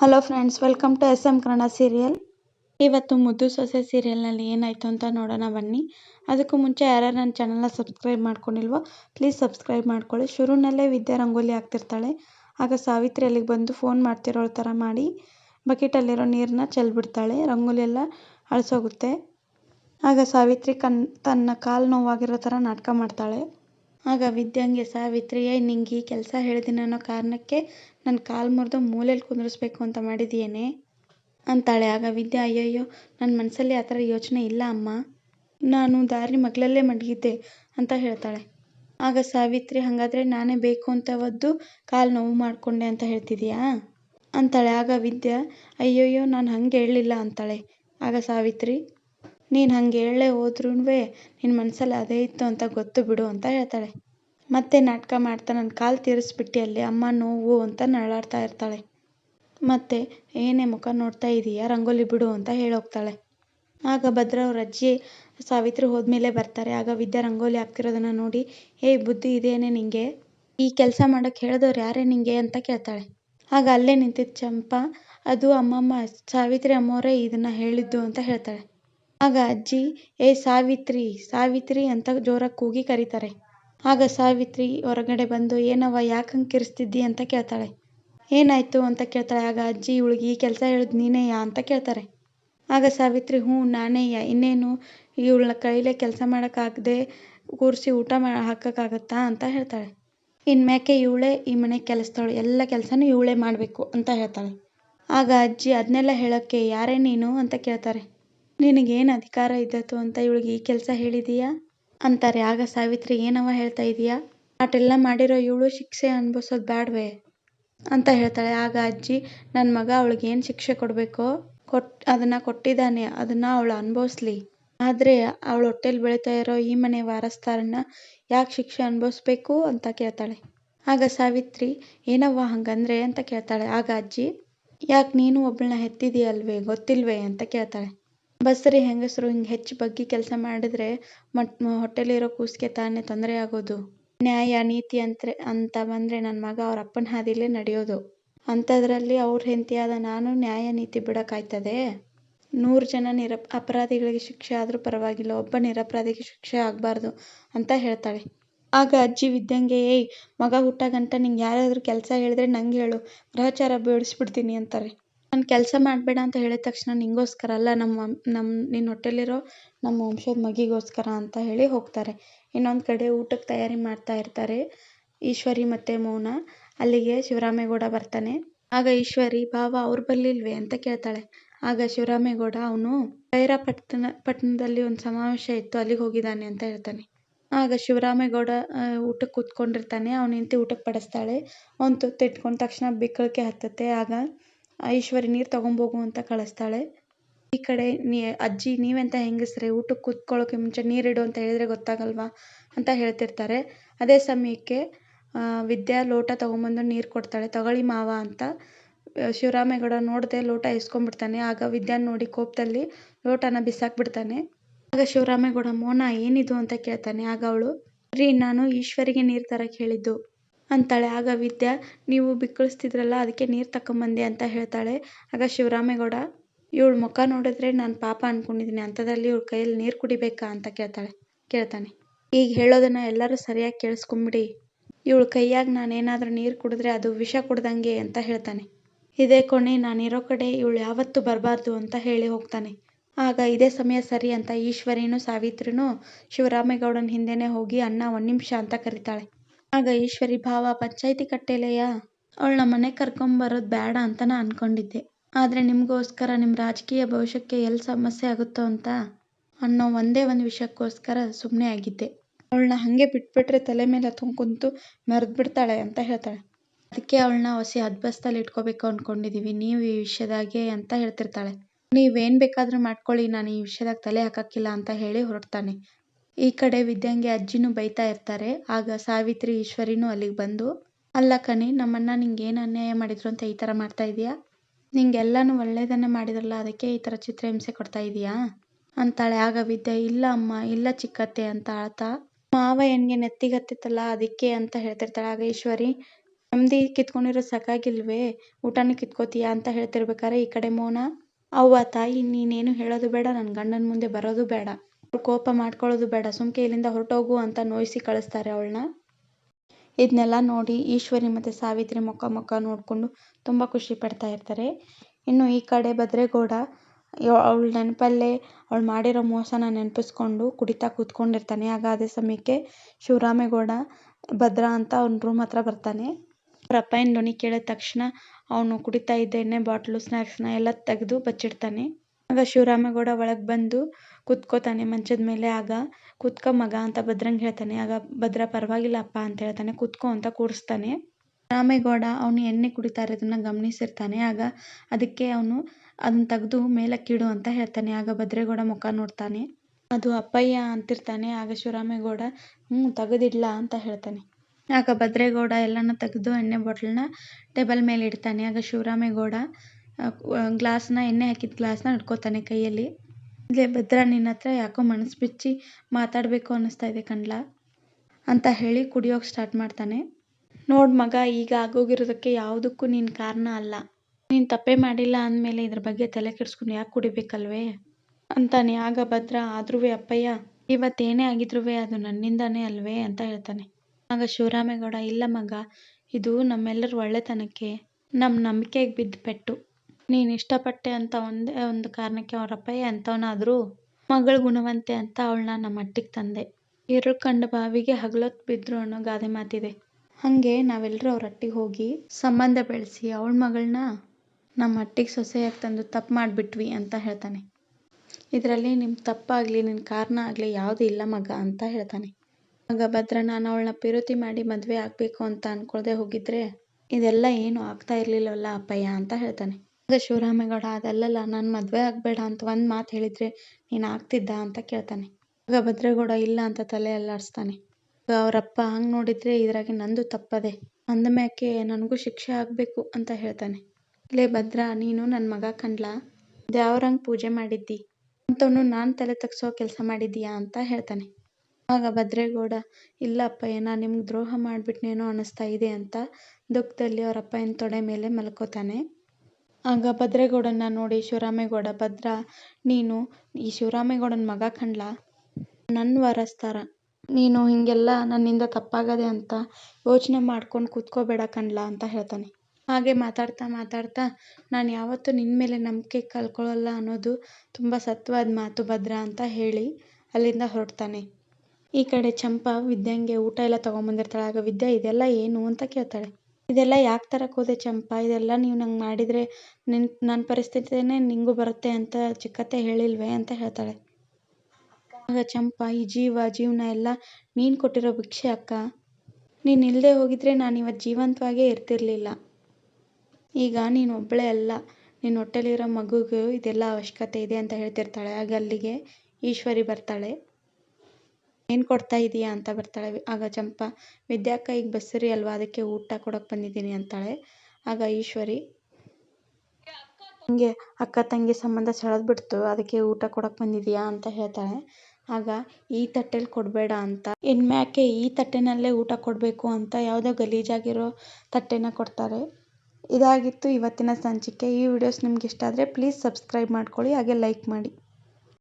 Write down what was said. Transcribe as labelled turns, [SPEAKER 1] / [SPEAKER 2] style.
[SPEAKER 1] Hello friends welcome to S M Kannada serial ಇವತ್ತು ಮುದ್ದು ಸೊಸೆ ಸೀರಿಯಲ್ನಲ್ಲಿ ಏನಾಯಿತು ಅಂತ ನೋಡೋಣ ಬನ್ನಿ. ಅದಕ್ಕೂ ಮುಂಚೆ ಯಾರ್ಯಾರು ನನ್ನ ಚಾನಲ್ನ ಸಬ್ಸ್ಕ್ರೈಬ್ ಮಾಡ್ಕೊಂಡಿಲ್ವೋ ಪ್ಲೀಸ್ ಸಬ್ಸ್ಕ್ರೈಬ್ ಮಾಡ್ಕೊಳ್ಳಿ. ಶುರುನಲ್ಲೇ ವಿದ್ಯಾ ರಂಗೋಲಿ ಹಾಕ್ತಿರ್ತಾಳೆ. ಆಗ ಸಾವಿತ್ರಿ ಅಲ್ಲಿಗೆ ಬಂದು ಫೋನ್ ಮಾಡ್ತಿರೋ ಥರ ಮಾಡಿ ಬಕೆಟಲ್ಲಿರೋ ನೀರನ್ನ ಚೆಲ್ಬಿಡ್ತಾಳೆ. ರಂಗೋಲಿ ಎಲ್ಲ ಅಳಿಸೋಗುತ್ತೆ. ಆಗ ಸಾವಿತ್ರಿ ಕನ್ ತನ್ನ ಕಾಲು ನೋವಾಗಿರೋ ಥರ ನಾಟಕ ಮಾಡ್ತಾಳೆ. ಆಗ ವಿದ್ಯೆ ಹಂಗೆ ಸಾವಿತ್ರಿಯೇ, ನಿಂಗೆ ಈ ಕೆಲಸ ಹೇಳಿದ್ದೀನಿ ಅನ್ನೋ ಕಾರಣಕ್ಕೆ ನನ್ನ ಕಾಲು ಮುರಿದು ಮೂಲೆಯಲ್ಲಿ ಕುಂದ್ರಿಸ್ಬೇಕು ಅಂತ ಮಾಡಿದೀಯೇನೆ? ಅಂತಾಳೆ. ಆಗ ವಿದ್ಯಾ, ಅಯ್ಯಯ್ಯೋ ನನ್ನ ಮನಸ್ಸಲ್ಲಿ ಆ ಥರ ಯೋಚನೆ ಇಲ್ಲ ಅಮ್ಮ. ನಾನು ದಾರಿ ಮಗ್ಲಲ್ಲೇ ಮಡಗಿದ್ದೆ, ಅಂತ ಹೇಳ್ತಾಳೆ. ಆಗ ಸಾವಿತ್ರಿ, ಹಾಗಾದರೆ ನಾನೇ ಬೇಕು ಅಂತ ಒದ್ದು ಕಾಲು ನೋವು ಮಾಡಿಕೊಂಡೆ ಅಂತ ಹೇಳ್ತಿದೀಯಾ? ಅಂತಾಳೆ. ಆಗ ವಿದ್ಯಾ, ಅಯ್ಯಯ್ಯೋ, ನಾನು ಹಂಗೆ ಹೇಳಲಿಲ್ಲ, ಅಂತಾಳೆ. ಆಗ ಸಾವಿತ್ರಿ, ನೀನು ಹಂಗೆ ಹೇಳೇ ಹೋದ್ರೂ ನಿನ್ನ ಮನಸ್ಸಲ್ಲಿ ಅದೇ ಇತ್ತು ಅಂತ ಗೊತ್ತು ಬಿಡು, ಅಂತ ಹೇಳ್ತಾಳೆ. ಮತ್ತೆ ನಾಟಕ ಮಾಡ್ತಾ ನನ್ನ ಕಾಲು ತೀರಿಸ್ಬಿಟ್ಟು ಅಲ್ಲಿ ಅಮ್ಮ ನೋವು ಅಂತ ನರಳಾಡ್ತಾ ಇರ್ತಾಳೆ. ಮತ್ತೆ, ಏನೇ ಮುಖ ನೋಡ್ತಾ ಇದೀಯಾ ರಂಗೋಲಿ ಬಿಡು ಅಂತ ಹೇಳೋಗ್ತಾಳೆ. ಆಗ ಭದ್ರ ಅವ್ರ ಅಜ್ಜಿ, ಸಾವಿತ್ರಿ ಹೋದ್ಮೇಲೆ ಬರ್ತಾರೆ. ಆಗ ವಿದ್ಯಾ ರಂಗೋಲಿ ಹಾಕ್ತಿರೋದನ್ನ ನೋಡಿ ಏಯ್ ಬುದ್ಧಿ ಇದೇನೆ ನಿಂಗೆ? ಈ ಕೆಲಸ ಮಾಡೋಕ್ಕೆ ಹೇಳಿದವ್ರು ಯಾರೇ ನಿಂಗೆ? ಅಂತ ಕೇಳ್ತಾಳೆ. ಆಗ ಅಲ್ಲೇ ನಿಂತಿದ್ದ ಚಂಪಾ, ಅದು ಅಮ್ಮಮ್ಮ, ಸಾವಿತ್ರಿ ಅಮ್ಮವರೇ ಇದನ್ನ ಹೇಳಿದ್ದು ಅಂತ ಹೇಳ್ತಾಳೆ. ಆಗ ಅಜ್ಜಿ, ಏ, ಸಾವಿತ್ರಿ ಸಾವಿತ್ರಿ ಅಂತ ಜೋರಾಗಿ ಕೂಗಿ ಕರೀತಾರೆ. ಆಗ ಸಾವಿತ್ರಿ ಹೊರಗಡೆ ಬಂದು, ಏನವ್ವ, ಯಾಕೆ ಹಂಗೆ ಕಿರಿಸ್ತಿದ್ದಿ ಅಂತ ಕೇಳ್ತಾಳೆ. ಏನಾಯ್ತು ಅಂತ ಕೇಳ್ತಾಳೆ. ಆಗ ಅಜ್ಜಿ ಇವಳಿಗೆ ಈ ಕೆಲಸ ಹೇಳಿದ್ ನೀನೇಯಾ? ಅಂತ ಕೇಳ್ತಾರೆ. ಆಗ ಸಾವಿತ್ರಿ, ಹ್ಞೂ ನಾನೇಯ್ಯ ಇನ್ನೇನು? ಇವಳ ಕೈಲೇ ಕೆಲಸ ಮಾಡೋಕ್ಕಾಗದೆ ಕೂರಿಸಿ ಊಟ ಮಾ, ಹಾಕೋಕ್ಕಾಗತ್ತಾ? ಅಂತ ಹೇಳ್ತಾಳೆ. ಇನ್ಮ್ಯಾಕೆ ಇವಳೇ ಈ ಮನೆ ಕೆಲಸದವಳು. ಎಲ್ಲ ಕೆಲಸನೂ ಇವಳೇ ಮಾಡಬೇಕು, ಅಂತ ಹೇಳ್ತಾಳೆ. ಆಗ ಅಜ್ಜಿ ಅದನ್ನೆಲ್ಲ ಹೇಳೋಕ್ಕೆ ಯಾರೇ ನೀನು? ಅಂತ ಕೇಳ್ತಾರೆ. ನಿನಗೇನು ಅಧಿಕಾರ ಇದ್ದತ್ತು ಅಂತ ಇವಳಿಗೆ ಈ ಕೆಲಸ ಹೇಳಿದೀಯಾ? ಅಂತಾರೆ. ಆಗ ಸಾವಿತ್ರಿ ಏನವ ಹೇಳ್ತಾ ಇದೀಯಾ? ಆಟೆಲ್ಲ ಮಾಡಿರೋ ಇವಳು ಶಿಕ್ಷೆ ಅನುಭವಿಸೋದು ಬ್ಯಾಡ್ವೇ? ಅಂತ ಹೇಳ್ತಾಳೆ. ಆಗ ಅಜ್ಜಿ ನನ್ನ ಮಗ ಅವಳಿಗೆ ಏನು ಶಿಕ್ಷೆ ಕೊಡಬೇಕೋ? ಕೊಟ್, ಅದನ್ನು ಕೊಟ್ಟಿದ್ದಾನೆ. ಅದನ್ನು ಅವಳು ಅನುಭವಿಸ್ಲಿ. ಆದರೆ ಅವಳ ಹೊಟ್ಟೆಲಿ ಬೆಳೀತಾ ಇರೋ ಈ ಮನೆ ವಾರಸ್ದಾರನ್ನ ಯಾಕೆ ಶಿಕ್ಷೆ ಅನುಭವಿಸ್ಬೇಕು ಅಂತ ಕೇಳ್ತಾಳೆ. ಆಗ ಸಾವಿತ್ರಿ, ಏನವ್ವ ಹಂಗಂದ್ರೆ ಅಂತ ಕೇಳ್ತಾಳೆ. ಆಗ ಅಜ್ಜಿ, ಯಾಕೆ ನೀನು ಒಬ್ಬಳನ್ನ ಹೆತ್ತಿದೀಯಲ್ವೇ ಗೊತ್ತಿಲ್ವೇ? ಅಂತ ಕೇಳ್ತಾಳೆ. ಬಸ್ರಿ ಹೆಂಗಸರು ಹಿಂಗೆ ಹೆಚ್ಚು ಬಗ್ಗಿ ಕೆಲಸ ಮಾಡಿದ್ರೆ ಮಟ್, ಹೊಟ್ಟೆಲಿರೋ ಕೂಸಿಗೆ ತಾನೇ ತೊಂದರೆ ಆಗೋದು. ನ್ಯಾಯ, ನೀತಿ ಅಂತ ಅಂತ ಬಂದರೆ ನನ್ನ ಮಗ ಅವ್ರ ಅಪ್ಪನ ಹಾದಿಲೇ ನಡೆಯೋದು. ಅಂಥದ್ರಲ್ಲಿ ಅವ್ರ ಹೆಂಡತಿಯಾದ ನಾನು ನ್ಯಾಯ, ನೀತಿ ಬಿಡೋಕ್ಕಾಯ್ತದೆ ನೂರು ಜನ ನಿರ ಅಪರಾಧಿಗಳಿಗೆ ಶಿಕ್ಷೆ ಆದರೂ ಪರವಾಗಿಲ್ಲ, ಒಬ್ಬ ನಿರಪರಾಧಿಗೆ ಶಿಕ್ಷೆ ಆಗಬಾರ್ದು ಅಂತ ಹೇಳ್ತಾಳೆ. ಆಗ ಅಜ್ಜಿ ಇದ್ದಂಗೆ ಏಯ್, ಮಗ ಹುಟ್ಟಾಗಂಟ ನಿಂಗೆ ಯಾರಾದರೂ ಕೆಲಸ ಹೇಳಿದ್ರೆ ನಂಗೆ ಹೇಳು, ಗ್ರಹಚಾರ ಬಿಡಿಸ್ಬಿಡ್ತೀನಿ ಅಂತಾರೆ. ಕೆಲಸ ಮಾಡಬೇಡ ಅಂತ ಹೇಳಿದ ತಕ್ಷಣ ನಿಂಗೋಸ್ಕರ ಅಲ್ಲ ನಮ್ಮ ನಮ್ಮ ನಿನ್ನ ಹೊಟ್ಟೆಲಿರೋ ನಮ್ಮ ವಂಶದ ಮಗಿಗೋಸ್ಕರ ಅಂತ ಹೇಳಿ ಹೋಗ್ತಾರೆ. ಇನ್ನೊಂದು ಕಡೆ ಊಟಕ್ಕೆ ತಯಾರಿ ಮಾಡ್ತಾ ಇರ್ತಾರೆ ಈಶ್ವರಿ ಮತ್ತು ಮೌನ. ಅಲ್ಲಿಗೆ ಶಿವರಾಮೇಗೌಡ ಬರ್ತಾನೆ. ಆಗ ಈಶ್ವರಿ ಭಾವ ಅವ್ರು ಬರ್ಲಿಲ್ವೇ? ಅಂತ ಕೇಳ್ತಾಳೆ. ಆಗ ಶಿವರಾಮೇಗೌಡ, ಅವನು ಪಟ್ಟಣ, ಪಟ್ಟಣದಲ್ಲಿ ಒಂದು ಸಮಾವೇಶ ಇತ್ತು, ಅಲ್ಲಿಗೆ ಹೋಗಿದ್ದಾನೆ, ಅಂತ ಹೇಳ್ತಾನೆ. ಆಗ ಶಿವರಾಮೇಗೌಡ ಊಟಕ್ಕೆ ಕೂತ್ಕೊಂಡಿರ್ತಾನೆ. ಅವನ ಹೆಂಡತಿ ಊಟಕ್ಕೆ ಬಡಿಸ್ತಾಳೆ. ಅವನು ತುತ್ತು ತಕ್ಷಣ ಬಿಕ್ಕಳಿಕೆ ಹತ್ತತ್ತೆ. ಆಗ ಈಶ್ವರಿ ನೀರು ಹೋಗು ಅಂತ ಕಳಿಸ್ತಾಳೆ. ಈ ಕಡೆ ನೀ ಅಜ್ಜಿ ನೀವೆಂತ ಹೆಂಗಸ್ರೆ ಊಟಕ್ಕೆ ಕೂತ್ಕೊಳ್ಳೋಕೆ ಮುಂಚೆ ನೀರಿಡು ಅಂತ ಹೇಳಿದ್ರೆ ಗೊತ್ತಾಗಲ್ವಾ ಅಂತ ಹೇಳ್ತಿರ್ತಾರೆ. ಅದೇ ಸಮಯಕ್ಕೆ ವಿದ್ಯಾ ಲೋಟ ತೊಗೊಂಬಂದು ನೀರು ಕೊಡ್ತಾಳೆ. ತಗೊಳ್ಳಿ ಮಾವ ಅಂತ. ಶಿವರಾಮೇಗೌಡ ನೋಡದೆ ಲೋಟ ಇಸ್ಕೊಂಡ್ಬಿಡ್ತಾನೆ ಆಗ ವಿದ್ಯಾ ನೋಡಿ ಕೋಪದಲ್ಲಿ ಲೋಟನ ಬಿಸಾಕ್ಬಿಡ್ತಾನೆ. ಆಗ ಶಿವರಾಮೇಗೌಡ ಮೋನ ಏನಿದು ಅಂತ ಕೇಳ್ತಾನೆ. ಆಗ ಅವಳು, ರೀ, ನಾನು ಈಶ್ವರಿಗೆ ನೀರು ತರಕ್ಕೆ ಹೇಳಿದ್ದು. ಅಂತಾಳೆ. ಆಗ ವಿದ್ಯಾ, ನೀವು ಬಿಕ್ಕಳಿಸ್ತಿದ್ರಲ್ಲ, ಅದಕ್ಕೆ ನೀರು ತಕೊಂಬಂದೆ ಅಂತ ಹೇಳ್ತಾಳೆ. ಆಗ ಶಿವರಾಮೇಗೌಡ, ಇವಳ ಮುಖ ನೋಡಿದ್ರೆ ನಾನು ಪಾಪ ಅಂದ್ಕೊಂಡಿದ್ದೀನಿ ಅಂಥದ್ರಲ್ಲಿ ಇವಳ ಕೈಯಲ್ಲಿ ನೀರು ಕುಡಿಬೇಕಾ? ಅಂತ ಕೇಳ್ತಾಳೆ, ಕೇಳ್ತಾನೆ. ಈಗ ಹೇಳೋದನ್ನು ಎಲ್ಲರೂ ಸರಿಯಾಗಿ ಕೇಳಿಸ್ಕೊಂಬಿಡಿ. ಇವಳ ನಾನು ನಾನೇನಾದರೂ ನೀರು ಕುಡಿದ್ರೆ ಅದು ವಿಷ ಕುಡ್ದಂಗೆ ಅಂತ ಹೇಳ್ತಾನೆ. ಇದೇ ಕೊನೆ ನಾನಿರೋ ಕಡೆ ಇವಳು ಯಾವತ್ತೂ ಬರಬಾರ್ದು ಅಂತ ಹೇಳಿ ಹೋಗ್ತಾನೆ. ಆಗ ಇದೇ ಸಮಯ ಸರಿ ಅಂತ ಈಶ್ವರಿನೂ, ಸಾವಿತ್ರಿನೂ ಶಿವರಾಮೇಗೌಡನ ಹಿಂದೆನೇ ಹೋಗಿ ಅಣ್ಣ ಒಂದು ನಿಮಿಷ ಅಂತ ಕರೀತಾಳೆ. ಆಗ ಈಶ್ವರಿ, ಭಾವ, ಪಂಚಾಯಿತಿ ಕಟ್ಟೆಲೆಯ ಅವಳನ್ನ ಮನೆ ಕರ್ಕೊಂಬರೋದು ಬೇಡ ಅಂತ ನಾ ಅನ್ಕೊಂಡಿದ್ದೆ. ಆದರೆ ನಿಮಗೋಸ್ಕರ ನಿಮ್ಮ ರಾಜಕೀಯ ಭವಿಷ್ಯಕ್ಕೆ ಎಲ್ಲಿ ಸಮಸ್ಯೆ ಆಗುತ್ತೋ ಅಂತ ಅನ್ನೋ ಒಂದೇ ಒಂದು ವಿಷಯಕ್ಕೋಸ್ಕರ ಸುಮ್ಮನೆ ಆಗಿದ್ದೆ. ಅವಳನ್ನ ಹಾಗೆ ಬಿಟ್ಬಿಟ್ರೆ ತಲೆ ಮೇಲೆ ಹತ್ಕೊಂಡು ಕುಂತು ಮರೆದು ಬಿಡ್ತಾಳೆ ಅಂತ ಹೇಳ್ತಾಳೆ. ಅದಕ್ಕೆ ಅವಳನ್ನ ಹೊಸಿ ಹದ್ಬಸ್ತಲ್ಲಿ ಇಟ್ಕೋಬೇಕು ಅಂದ್ಕೊಂಡಿದ್ದೀವಿ ನೀವು ಈ ವಿಷಯದಾಗೆ ಅಂತ ಹೇಳ್ತಿರ್ತಾಳೆ. ನೀವೇನು ಬೇಕಾದರೂ ಮಾಡ್ಕೊಳ್ಳಿ. ನಾನು ಈ ವಿಷಯದಾಗ ತಲೆ ಹಾಕಕ್ಕಿಲ್ಲ ಅಂತ ಹೇಳಿ ಹೊರಡ್ತಾನೆ. ಈ ಕಡೆ ವಿದ್ಯಾಂಗೆ ಅಜ್ಜಿನೂ ಬೈತಾ ಇರ್ತಾರೆ. ಆಗ ಸಾವಿತ್ರಿ ಈಶ್ವರಿನೂ ಅಲ್ಲಿಗೆ ಬಂದು, ಅಲ್ಲ ಕಣಿ, ನಮ್ಮಣ್ಣ ನಿಂಗೆ ಏನು ಅನ್ಯಾಯ ಮಾಡಿದ್ರು ಅಂತ ಈ ಥರ ಮಾಡ್ತಾ ಇದೀಯಾ ನಿಂಗೆಲ್ಲನೂ ಒಳ್ಳೇದನ್ನೇ ಮಾಡಿದ್ರಲ್ಲ, ಅದಕ್ಕೆ ಈ ಥರ ಚಿತ್ರಹಿಂಸೆ ಕೊಡ್ತಾ ಇದೀಯಾ ಅಂತಾಳೆ. ಆಗ ವಿದ್ಯೆ, ಇಲ್ಲ ಅಮ್ಮ, ಇಲ್ಲ ಚಿಕ್ಕತ್ತೆ ಅಂತ ಅಳ್ತಾ ಮಾವ ಹೆಣ್ಗೆ ನೆತ್ತಿಗತ್ತಿತ್ತಲ್ಲ, ಅದಕ್ಕೆ ಅಂತ ಹೇಳ್ತಿರ್ತಾಳೆ. ಆಗ ಈಶ್ವರಿ, ನೆಮ್ಮದಿ ಕಿತ್ಕೊಂಡಿರೋ ಸಾಕಾಗಿಲ್ವೇ? ಊಟನೂ ಕಿತ್ಕೋತೀಯಾ ಅಂತ ಹೇಳ್ತಿರ್ಬೇಕಾದ್ರೆ ಈ ಕಡೆ ಮೋನ? ಅವ್ವ ತಾಯಿ, ನೀನೇನು ಹೇಳೋದು ಬೇಡ ನನ್ನ ಗಂಡನ ಮುಂದೆ ಬರೋದು ಬೇಡ. ಕೋಪ ಮಾಡ್ಕೊಳ್ಳೋದು ಬೇಡ, ಸುಮ್ಕೆ ಇಲ್ಲಿಂದ ಹೊರಟೋಗು ಅಂತ ನೋಯಿಸಿ ಕಳಿಸ್ತಾರೆ ಅವಳನ್ನ. ಇದನ್ನೆಲ್ಲ ನೋಡಿ ಈಶ್ವರಿ ಮತ್ತು ಸಾವಿತ್ರಿ ಮುಖ ಮುಖ ನೋಡಿಕೊಂಡು ತುಂಬ ಖುಷಿ ಪಡ್ತಾ ಇರ್ತಾರೆ. ಇನ್ನು ಈ ಕಡೆ ಭದ್ರೇಗೌಡ ಅವಳ ನೆನಪಲ್ಲೇ ಅವಳು ಮಾಡಿರೋ ಮೋಸನ ನೆನಪಿಸ್ಕೊಂಡು ಕುಡಿತಾ ಕೂತ್ಕೊಂಡಿರ್ತಾನೆ. ಆಗ ಅದೇ ಸಮಯಕ್ಕೆ ಶಿವರಾಮೇಗೌಡ, ಭದ್ರ ಅಂತ ಅವ್ನ ರೂಮ್ ಹತ್ರ ಬರ್ತಾನೆ. ಅವ್ರ ಧ್ವನಿ ಕೇಳಿದ ತಕ್ಷಣ ಅವನು ಕುಡಿತಾ ಇದ್ದ ಎಣ್ಣೆ ಬಾಟ್ಲು ಸ್ನ್ಯಾಕ್ಸ್ನ ಎಲ್ಲ ತೆಗೆದು ಬಚ್ಚಿಡ್ತಾನೆ. ಆಗ ಶಿವರಾಮೇಗೌಡ ಒಳಗೆ ಬಂದು ಕುತ್ಕೋತಾನೆ ಮಂಚದ ಮೇಲೆ. ಆಗ ಕುತ್ಕ ಮಗ ಅಂತ ಭದ್ರಂಗ್ ಹೇಳ್ತಾನೆ. ಆಗ ಭದ್ರ ಪರವಾಗಿಲ್ಲಪ್ಪ ಅಂತ ಹೇಳ್ತಾನೆ. ಕುತ್ಕೋ ಅಂತ ಕೂರಿಸ್ತಾನೆ. ರಾಮೇಗೌಡ ಅವನು ಎಣ್ಣೆ ಕುಡಿತಾ ಇರೋದನ್ನ ಗಮನಿಸಿರ್ತಾನೆ. ಆಗ ಅದಕ್ಕೆ ಅವನು ಅದನ್ನ ತೆಗೆದು ಮೇಲಕ್ಕಿಡು ಅಂತ ಹೇಳ್ತಾನೆ. ಆಗ ಭದ್ರೇಗೌಡ ಮುಖ ನೋಡ್ತಾನೆ. ಅದು ಅಪ್ಪಯ್ಯ ಅಂತಿರ್ತಾನೆ. ಆಗ ಶಿವರಾಮೇಗೌಡ ಹ್ಞೂ ತೆಗೆದಿಡ್ಲಾ ಅಂತ ಹೇಳ್ತಾನೆ. ಆಗ ಭದ್ರೇಗೌಡ ಎಲ್ಲನ ತೆಗೆದು ಎಣ್ಣೆ ಬಾಟ್ಲನ್ನ ಟೇಬಲ್ ಮೇಲೆ ಇಡ್ತಾನೆ. ಆಗ ಶಿವರಾಮೇಗೌಡ ಗ್ಲಾಸ್ನ, ಎಣ್ಣೆ ಹಾಕಿದ ಗ್ಲಾಸ್ನ ಹಿಡ್ಕೊತಾನೆ ಕೈಯಲ್ಲಿ. ಇಲ್ಲೇ ಭದ್ರ ನಿನ್ನ ಹತ್ರ ಯಾಕೋ ಮನಸ್ಸು ಬಿಚ್ಚಿ ಮಾತಾಡಬೇಕು ಅನ್ನಿಸ್ತಾ ಇದೆ ಕಣ್ಲ? ಅಂತ ಹೇಳಿ ಕುಡಿಯೋಕೆ ಸ್ಟಾರ್ಟ್ ಮಾಡ್ತಾನೆ. ನೋಡು ಮಗ, ಈಗ ಆಗೋಗಿರೋದಕ್ಕೆ ಯಾವುದಕ್ಕೂ ನೀನು ಕಾರಣ ಅಲ್ಲ. ನೀನು ತಪ್ಪೇ ಮಾಡಿಲ್ಲ ಅಂದಮೇಲೆ ಇದ್ರ ಬಗ್ಗೆ ತಲೆ ಕೆಡಿಸ್ಕೊಂಡು ಯಾಕೆ ಕುಡಿಬೇಕಲ್ವೇ? ಅಂತಾನೆ ಆಗ ಭದ್ರ ಆದ್ರೂ ಅಪ್ಪಯ್ಯ ಇವತ್ತೇನೇ ಆಗಿದ್ರೂ ಅದು ನನ್ನಿಂದಾನೇ ಅಲ್ವೇ? ಅಂತ ಹೇಳ್ತಾನೆ. ಆಗ ಶಿವರಾಮೇಗೌಡ, ಇಲ್ಲ ಮಗ, ಇದು ನಮ್ಮೆಲ್ಲರ ಒಳ್ಳೆತನಕ್ಕೆ ನಮ್ಮ ನಂಬಿಕೆಗೆ ಬಿದ್ದ ಪೆಟ್ಟು. ನೀನು ಇಷ್ಟಪಟ್ಟೆ ಅಂತ ಒಂದೇ ಒಂದು ಕಾರಣಕ್ಕೆ ಅವ್ರ ಅಪ್ಪಯ್ಯ ಅಂತವನಾದರೂ ಮಗಳು ಗುಣವಂತೆ ಅಂತ ಅವಳನ್ನ ನಮ್ಮ ಅಟ್ಟಿಗೆ ತಂದೆ. ಇರು ಕಂಡ ಬಾವಿಗೆ ಹಗಲೊತ್ತು ಬಿದ್ರು ಅನ್ನೋ ಗಾದೆ ಮಾತಿದೆ. ಹಾಗೆ ನಾವೆಲ್ಲರೂ ಅವ್ರ ಅಟ್ಟಿಗೆ ಹೋಗಿ ಸಂಬಂಧ ಬೆಳೆಸಿ ಅವಳ ಮಗಳನ್ನ ನಮ್ಮ ಅಟ್ಟಿಗೆ ಸೊಸೆಯಾಗಿ ತಂದು ತಪ್ಪು ಮಾಡಿಬಿಟ್ವಿ ಅಂತ ಹೇಳ್ತಾನೆ. ಇದರಲ್ಲಿ ನಿಮ್ಮ ತಪ್ಪಾಗಲಿ ನಿನ್ನ ಕಾರಣ ಆಗಲಿ ಯಾವುದೂ ಇಲ್ಲ ಮಗ ಅಂತ ಹೇಳ್ತಾನೆ. ಮಗ ಭದ್ರ ನಾನು ಅವಳನ್ನ ಪಿರುತಿ ಮಾಡಿ ಮದುವೆ ಆಗಬೇಕು ಅಂತ ಅಂದ್ಕೊಳ್ದೆ ಹೋಗಿದ್ರೆ ಇದೆಲ್ಲ ಏನು ಆಗ್ತಾ ಇರಲಿಲ್ಲವಲ್ಲ ಅಪ್ಪಯ್ಯ ಅಂತ ಹೇಳ್ತಾನೆ. ಶಿವರಾಮೇಗೌಡ, ಅದಲ್ಲಲ್ಲ ನಾನು ಮದುವೆ ಆಗಬೇಡ ಅಂತ ಒಂದು ಮಾತು ಹೇಳಿದರೆ ನೀನು ಆಗ್ತಿದ್ದ ಅಂತ ಕೇಳ್ತಾನೆ. ಆಗ ಭದ್ರೇಗೌಡ ಇಲ್ಲ ಅಂತ ತಲೆ ಅಲ್ಲಾಡಿಸ್ತಾನೆ. ಅವರಪ್ಪ ಹಂಗೆ ನೋಡಿದರೆ ಇದರಾಗೆ ನಂದು ತಪ್ಪದೆ, ಅಂದ ಮ್ಯಾಕೆ ನನಗೂ ಶಿಕ್ಷೆ ಆಗಬೇಕು ಅಂತ ಹೇಳ್ತಾನೆ. ಲೇ ಭದ್ರ, ನೀನು ನನ್ನ ಮಗ ಕಂಡ್ಲಾ? ದ್ಯಾವ್ರಂಗೆ ಪೂಜೆ ಮಾಡಿದ್ದಿ? ಅಂತವನು ನಾನು ತಲೆ ತಗ್ಸೋ ಕೆಲಸ ಮಾಡಿದ್ದೀಯಾ ಅಂತ ಹೇಳ್ತಾನೆ. ಆಗ ಭದ್ರೇಗೌಡ, ಇಲ್ಲ ಅಪ್ಪಯ್ಯ ನಿಮ್ಗೆ ದ್ರೋಹ ಮಾಡಿಬಿಟ್ನೇನೋ ಅನ್ನಿಸ್ತಾ ಇದೆ ಅಂತ ದುಃಖದಲ್ಲಿ ಅವರಪ್ಪ ಅಪ್ಪಯ್ಯನ ತೊಡೆ ಮೇಲೆ ಮಲ್ಕೋತಾನೆ. ಆಗ ಭದ್ರೇಗೌಡನ್ನ ನೋಡಿ ಶಿವರಾಮೇಗೌಡ, ಭದ್ರ, ನೀನು ಈ ಶಿವರಾಮೇಗೌಡನ ಮಗ ಕಂಡ್ಲ? ನನ್ನ ವಾರಸ್ದಾರ ನೀನು ಹೀಗೆಲ್ಲ ನನ್ನಿಂದ ತಪ್ಪಾಗದೆ ಅಂತ ಯೋಚನೆ ಮಾಡ್ಕೊಂಡು ಕೂತ್ಕೋಬೇಡ ಕಂಡ್ಲ ಅಂತ ಹೇಳ್ತಾನೆ. ಹಾಗೆ ಮಾತಾಡ್ತಾ ಮಾತಾಡ್ತಾ ನಾನು ಯಾವತ್ತೂ ನಿನ್ನ ಮೇಲೆ ನಂಬಿಕೆ ಕಳ್ಕೊಳ್ಳಲ್ಲ ಅನ್ನೋದು ತುಂಬ ಸತ್ವಾದ ಮಾತು ಭದ್ರ ಅಂತ ಹೇಳಿ ಅಲ್ಲಿಂದ ಹೊರಡ್ತಾನೆ. ಈ ಕಡೆ ಚಂಪಾ, ವಿದ್ಯಾಂಗೆ ಊಟ ಎಲ್ಲ ತೊಗೊಂಬಂದಿರ್ತಾಳೆ. ಆಗ ವಿದ್ಯಾ, ಇದೆಲ್ಲ ಏನು ಅಂತ ಕೇಳ್ತಾಳೆ. ಇದೆಲ್ಲ ಯಾಕೆ ತರಕ್ಕೋದೆ ಚಂಪಾ? ಇದೆಲ್ಲ ನೀವು ನಂಗೆ ಮಾಡಿದರೆ ನಿನ್ನ ನನ್ನ ಪರಿಸ್ಥಿತಿನೇ ನಿಂಗೂ ಬರುತ್ತೆ ಅಂತ ಚಿಕ್ಕತ್ತೆ ಹೇಳಿಲ್ವೇ ಅಂತ ಹೇಳ್ತಾಳೆ. ಆಗ ಚಂಪಾ, ಈ ಜೀವ, ಜೀವನ ಎಲ್ಲ ನೀನು ಕೊಟ್ಟಿರೋ ಭಿಕ್ಷೆ ಅಕ್ಕ. ನೀನು ಇಲ್ಲದೆ ಹೋಗಿದ್ರೆ ನಾನು ಇವತ್ತು ಜೀವಂತವಾಗೇ ಇರ್ತಿರ್ಲಿಲ್ಲ. ಈಗ ನೀನು ಒಬ್ಬಳೇ ಅಲ್ಲ. ನಿನ್ನ ಹೊಟ್ಟೆಲಿರೋ ಮಗುಗೂ ಇದೆಲ್ಲ ಅವಶ್ಯಕತೆ ಇದೆ ಅಂತ ಹೇಳ್ತಿರ್ತಾಳೆ. ಆಗ ಅಲ್ಲಿಗೆ ಈಶ್ವರಿ ಬರ್ತಾಳೆ. ಏನು ಕೊಡ್ತಾ ಇದೀಯಾ ಅಂತ ಬರ್ತಾಳೆ. ಆಗ ಚಂಪಾ ವಿದ್ಯಾಕ್ಕ ಈಗ ಬಸ್ಸರಿ ಅಲ್ವಾ? ಅದಕ್ಕೆ ಊಟ ಕೊಡೋಕೆ ಬಂದಿದ್ದೀನಿ ಅಂತಾಳೆ. ಆಗ ಈಶ್ವರಿ, ಹಂಗೆ ಅಕ್ಕ ತಂಗಿ ಸಂಬಂಧ ಸೆಳೆದ್ಬಿಡ್ತು ಅದಕ್ಕೆ ಊಟ ಕೊಡೋಕೆ ಬಂದಿದೀಯಾ? ಅಂತ ಹೇಳ್ತಾಳೆ. ಆಗ, ಈ ತಟ್ಟೆಲಿ ಕೊಡಬೇಡ ಅಂತ. ಇನ್ಮ್ಯಾಕೆ ಈ ತಟ್ಟೆನಲ್ಲೇ ಊಟ ಕೊಡಬೇಕು ಅಂತ ಯಾವುದೋ ಗಲೀಜಾಗಿರೋ ತಟ್ಟೆನ ಕೊಡ್ತಾರೆ. ಇದಾಗಿತ್ತು ಇವತ್ತಿನ ಸಂಚಿಕೆ. ಈ ವಿಡಿಯೋಸ್ ನಿಮ್ಗೆ ಇಷ್ಟ ಆದರೆ ಪ್ಲೀಸ್ ಸಬ್ಸ್ಕ್ರೈಬ್ ಮಾಡ್ಕೊಳ್ಳಿ, ಹಾಗೆ ಲೈಕ್ ಮಾಡಿ.